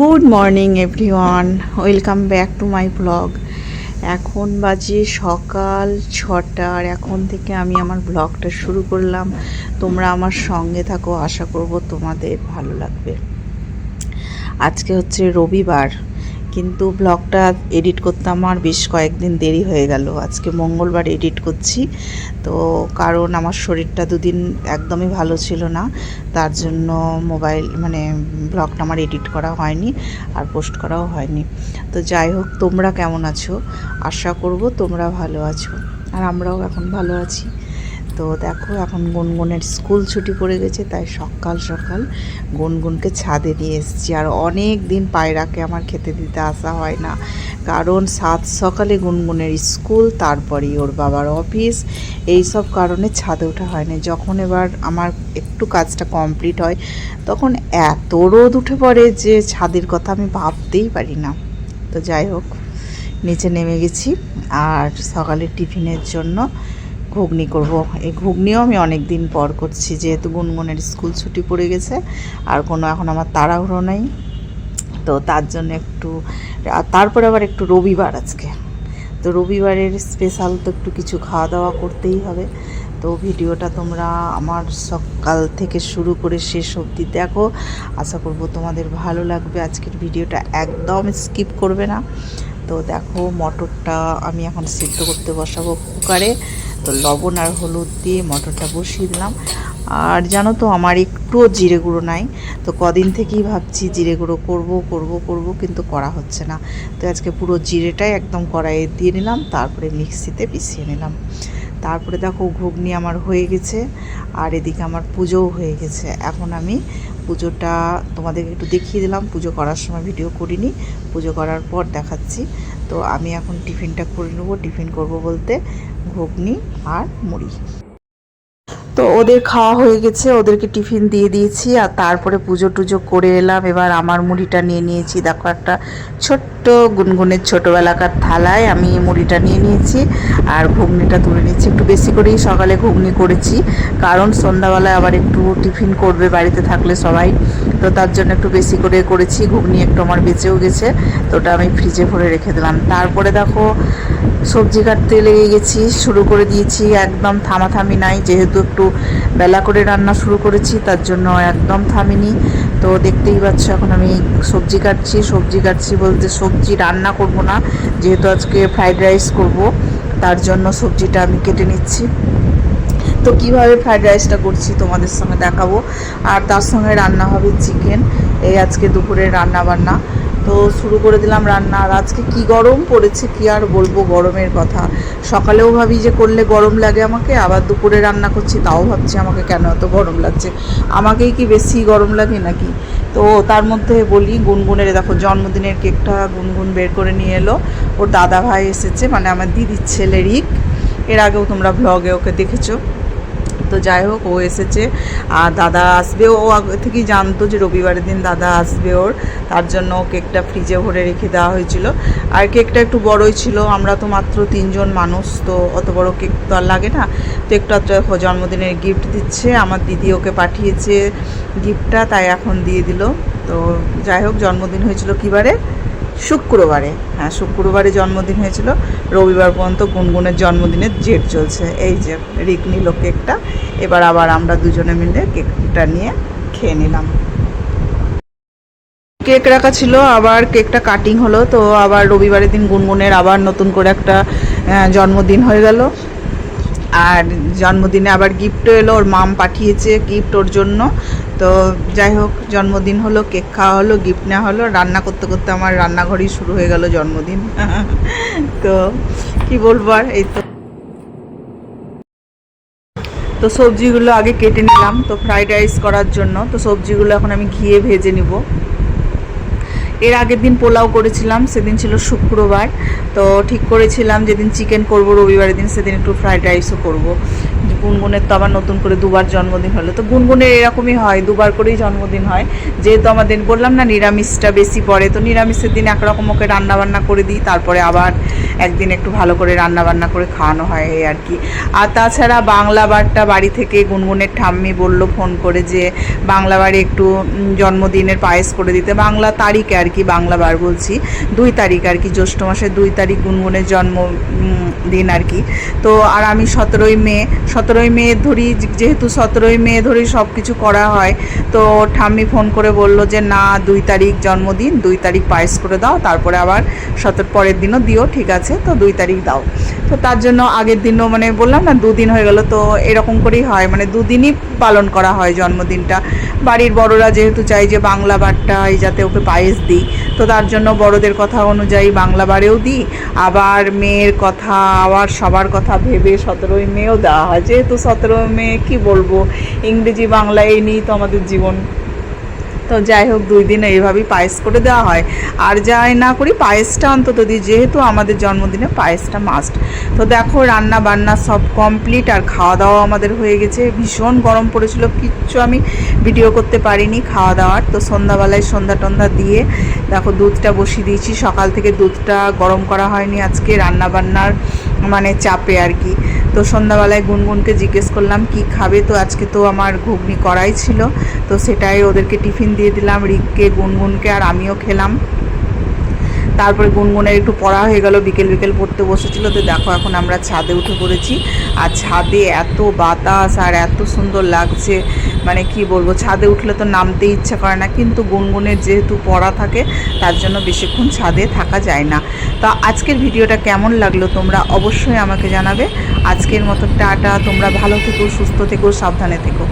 Good morning everyone welcome back to my blog এখন বাজে সকাল ছটার এখন থেকে আমি আমার ব্লগটা শুরু করলাম। তোমরা আমার সঙ্গে থাকো, আশা করব তোমাদের ভালো লাগবে। আজকে হচ্ছে রবিবার, কিন্তু ব্লগটা এডিট করতে আমার বেশ কয়েকদিন দেরি হয়ে গেল। আজকে মঙ্গলবার এডিট করছি। তো কারণ আমার শরীরটা দুদিন একদমই ভালো ছিল না। তার জন্য মোবাইল মানে ব্লগটা আমার এডিট করা হয়নি আর পোস্ট করাও হয়নি। তো যাই হোক, তোমরা কেমন আছো? আশা করব তোমরা ভালো আছো। আর আমরাও এখন ভালো আছি। তো দেখো, এখন গুনগুনের স্কুল ছুটি পড়ে গেছে, তাই সকাল সকাল গুনগুনকে ছাদে নিয়ে এসেছি। আর অনেক দিন পায়রাকে আমার খেতে দিতে আসা হয় না, কারণ সাত সকালে গুনগুনের স্কুল, তারপরেই ওর বাবার অফিস। এই সব কারণে ছাদে ওঠা হয় না যখন এবার আমার একটু কাজটা কমপ্লিট হয়, তখন এত রোদ উঠে পড়ে যে ছাদের কথা আমি ভাবতেই পারি না। তো যাই হোক, নিচে নেমে গেছি, আর সকালের টিফিনের জন্য ঘুগনি করব। এই ঘুগনিও আমি অনেক দিন পর করছি, যেহেতু গুনগুনের স্কুল ছুটি পড়ে গেছে, আর কোনো এখন আমার তাড়াহুড়ো নেই। তো তার জন্য একটু তারপরে আবার একটু রবিবার আজকে। তো রবিবারের স্পেশাল তো একটু কিছু খাওয়া দাওয়া করতেই হবে। তো ভিডিওটা তোমরা আমার সকাল থেকে শুরু করে শেষ অবধি দেখো। আশা করব তোমাদের ভালো লাগবে। আজকের ভিডিওটা একদম স্কিপ করবে না। তো দেখো মটরটা আমি এখন সিদ্ধ করতে বসাবো কুকারে। তো লবণ আর হলুদ দিয়ে মটরটা বসিয়ে দিলাম। আর জানো তো আমার একটুও জিরে গুঁড়ো নাই। তো কদিন থেকেই ভাবছি জিরে গুঁড়ো করব করব করব, কিন্তু করা হচ্ছে না। তো আজকে পুরো জিরেটাই একদম কড়াইয়ে দিয়ে নিলাম, তারপরে মিক্সিতে পিষিয়ে নিলাম। তারপরে দেখো ঘুগনি আমার হয়ে গেছে, আর এদিকে আমার পুজোও হয়ে গেছে। এখন আমি পুজোটা তোমাদেরকে একটু দেখিয়ে দিলাম। পুজো করার সময় ভিডিও করিনি। পুজো করার পর দেখাচ্ছি। তো আমি এখন টিফিনটা করে নেব। টিফিন করব বলতে ঘুগনি আর মুড়ি। তো ওদের খাওয়া হয়ে গেছে। ওদেরকে টিফিন দিয়ে দিয়েছি আর তারপরে পুজো টুজো করে এলাম। এবার আমার মুড়িটা নিয়ে নিয়েছি। দেখো একটা ছোট্ট গুনগুনের ছোটোবেলাকার থালায় আমি মুড়িটা নিয়ে নিয়েছি আর ঘুগনিটা তুলে নিচ্ছি একটু বেশি করেই সকালে ঘুগনি করেছি, কারণ সন্ধ্যাবেলায় আবার একটু টিফিন করবে বাড়িতে থাকলে সবাই। তো তার জন্য একটু বেশি করে করেছি, ঘুগনি একটু আমার বেঁচেও গেছে, তো ওটা আমি ফ্রিজে ভরে রেখে দিলাম। তারপরে দেখো, সবজি কাটতে লেগে গেছি, শুরু করে দিয়েছি, একদম থামাথামি নাই, যেহেতু একটু বেলা করে রান্না শুরু করেছি, তার জন্য একদম থামিনি। তো দেখতেই পাচ্ছ, এখন আমি সবজি কাটছি। সবজি কাটছি বলতে সবজি রান্না করব না, যেহেতু আজকে ফ্রাইড রাইস করব, তার জন্য সবজিটা আমি কেটে নিচ্ছি। তো কীভাবে ফ্রাইড রাইসটা করছি তোমাদের সঙ্গে দেখাবো। আর তার সঙ্গে রান্না হবে চিকেন, এই আজকে দুপুরে রান্না বান্না তো শুরু করে দিলাম রান্না। আর আজকে কি গরম পড়েছে কি আর বলব গরমের কথা। সকালেও ভাবি যে করলে গরম লাগে আমাকে, আবার দুপুরে রান্না করছি, তাও ভাবছি আমাকে কেন এত গরম লাগছে। আমাকেই কি বেশি গরম লাগে নাকি? তো তার মধ্যে বলি, গুনগুনের, দেখো জন্মদিনের কেকটা গুনগুন বের করে নিয়ে এলো। ওর দাদা ভাই এসেছে মানে আমার দিদির ছেলে রিক। এর আগেও তোমরা ব্লগে ওকে দেখেছ। তো যাই হোক, ও এসেছে। আর দাদা আসবে, ও আগে থেকেই জানতো যে রবিবারের দিন দাদা আসবে ওর। তার জন্য কেকটা ফ্রিজে ভরে রেখে দেওয়া হয়েছিল। আর কেকটা একটু বড়ই ছিল, আমরা তো মাত্র তিনজন মানুষ, তো অত বড় কেক তো আর লাগে না। তো একটু জন্মদিনের গিফট দিচ্ছে, আমার দিদি ওকে পাঠিয়েছে গিফটটা তাই এখন দিয়ে দিল। তো যাই হোক, জন্মদিন হয়েছিল কিবারে? শুক্রবারে। হ্যাঁ শুক্রবারে জন্মদিন হয়েছিল। রবিবার পর্যন্ত গুনগুনের জন্মদিনের জেট চলছে। এই যে রিক নিল কেকটা, এবার আবার আমরা দুজনে মিলে কেকটা নিয়ে খেয়ে নিলাম। কেক রাখা ছিল, আবার কেকটা কাটিং হলো, তো আবার রবিবারের দিন গুনগুনের আবার নতুন করে একটা জন্মদিন হয়ে গেল। আর জন্মদিনে আবার গিফটও এলো, ওর মাম পাঠিয়েছে গিফট ওর জন্য। তো যাই হোক, জন্মদিন হলো কেক খাওয়া হলো গিফট নেওয়া হলো, রান্না করতে করতে আমার রান্নাঘরই শুরু হয়ে গেল জন্মদিন। তো কি বলব আর, এই তো। তো সবজিগুলো আগে কেটে নিলাম, তো ফ্রাইড রাইস করার জন্য। তো সবজিগুলো এখন আমি ঘিয়ে ভেজে নিব। এর আগের দিন পোলাও করেছিলাম, সেদিন ছিল শুক্রবার। তো ঠিক করেছিলাম, যেদিন চিকেন করব রবিবারের দিন, সেদিন একটু ফ্রাইড রাইসও করব। গুনগুনের তো আবার নতুন করে দুবার জন্মদিন হলো। তো গুনগুনের এরকমই হয়, দুবার করেই জন্মদিন হয়। যেহেতু আমাদের বললাম না, নিরামিষটা বেশি পড়ে, তো নিরামিষের দিন একরকম ওকে রান্নাবান্না করে দিই, তারপরে আবার একদিন একটু ভালো করে রান্নাবান্না করে খাওয়ানো হয় এই আর কি। আর তাছাড়া বাংলা বারটা বাড়ি থেকে গুনগুনের ঠাম্মি বলল ফোন করে যে, বাংলা বারে একটু জন্মদিনের পায়েস করে দিতে। বাংলা তারিখে আর কি, বাংলা বার বলছি। দুই তারিখ আর কি, জ্যৈষ্ঠ মাসের দুই তারিখ গুনগুনের জন্ম দিন আর কি। তো, আর আমি সতেরোই মে সতেরোই মে ধরি, যেহেতু সতেরোই মে ধরি সব কিছু করা হয়, তো ঠাম্মি ফোন করে বলল যে, না, দুই তারিখ জন্মদিন, দুই তারিখ পায়েস করে দাও, তারপরে আবার সতেরো, পরের দিনও দিও, ঠিক আছে, তো দুই তারিখ দাও। তো তার জন্য আগের দিনও মানে বললাম না, দুদিন হয়ে গেল, তো এরকম করেই হয় মানে দুদিনই পালন করা হয় জন্মদিনটা। বাড়ির বড়রা যেহেতু চাই যে, বাংলা বারটায় যাতে ওকে পায়েস দিই, তো তার জন্য বড়দের কথা অনুযায়ী বাংলা বারেও দিই। আবার মেয়ের কথা, আবার সবার কথা ভেবে সতেরোই মেয়েও দেওয়া হয় যেহেতু সতেরো মে, কি বলব? ইংরেজি বাংলা এই নিয়েই তো আমাদের জীবন। তো যাই হোক, দুই দিন এইভাবেই পায়েস করে দেওয়া হয়। আর যাই না করি, পায়েসটা অন্তত দিই, যেহেতু আমাদের জন্মদিনে পায়েসটা মাস্ট তো দেখো, রান্না বান্না সব কমপ্লিট আর খাওয়া দাওয়া আমাদের হয়ে গেছে। ভীষণ গরম পড়েছিল, কিচ্ছু আমি ভিডিও করতে পারিনি খাওয়া দাওয়ার। তো সন্ধ্যাবেলায় সন্ধ্যা টন্ধা দিয়ে, দেখো, দুধটা বসিয়ে দিয়েছি। সকাল থেকে দুধটা গরম করা হয়নি আজকে, রান্না বান্নার মানে চাপে আর কি। তো সন্ধ্যাবেলায় গুনগুনকে জিজ্ঞেস করলাম, কি খাবে? তো আজকে তো আমার ঘুগনি করাই ছিল, তো সেটাই ওদেরকে টিফিন দিয়ে দিলাম, রিককে, গুনগুনকে আর আমিও খেলাম। তারপরে গুনগুনের একটু পড়া হয়ে গেল, বিকেল বিকেল পড়তে বসেছিল, তো দেখো এখন আমরা ছাদে উঠে পড়েছি। আর ছাদে এত বাতাস আর এত সুন্দর লাগছে মানে কি বলব, ছাদে উঠলে তো নামতে ইচ্ছা করে না, কিন্তু গুনগুনের যেহেতু পড়া থাকে, তার জন্য বেশিক্ষণ ছাদে থাকা যায় না। তো আজকের ভিডিওটা কেমন লাগল তোমরা অবশ্যই আমাকে জানাবে। আজকের মতো টাটা, তোমরা ভালো থেকো, সুস্থ থেকো, সাবধানে থেকো।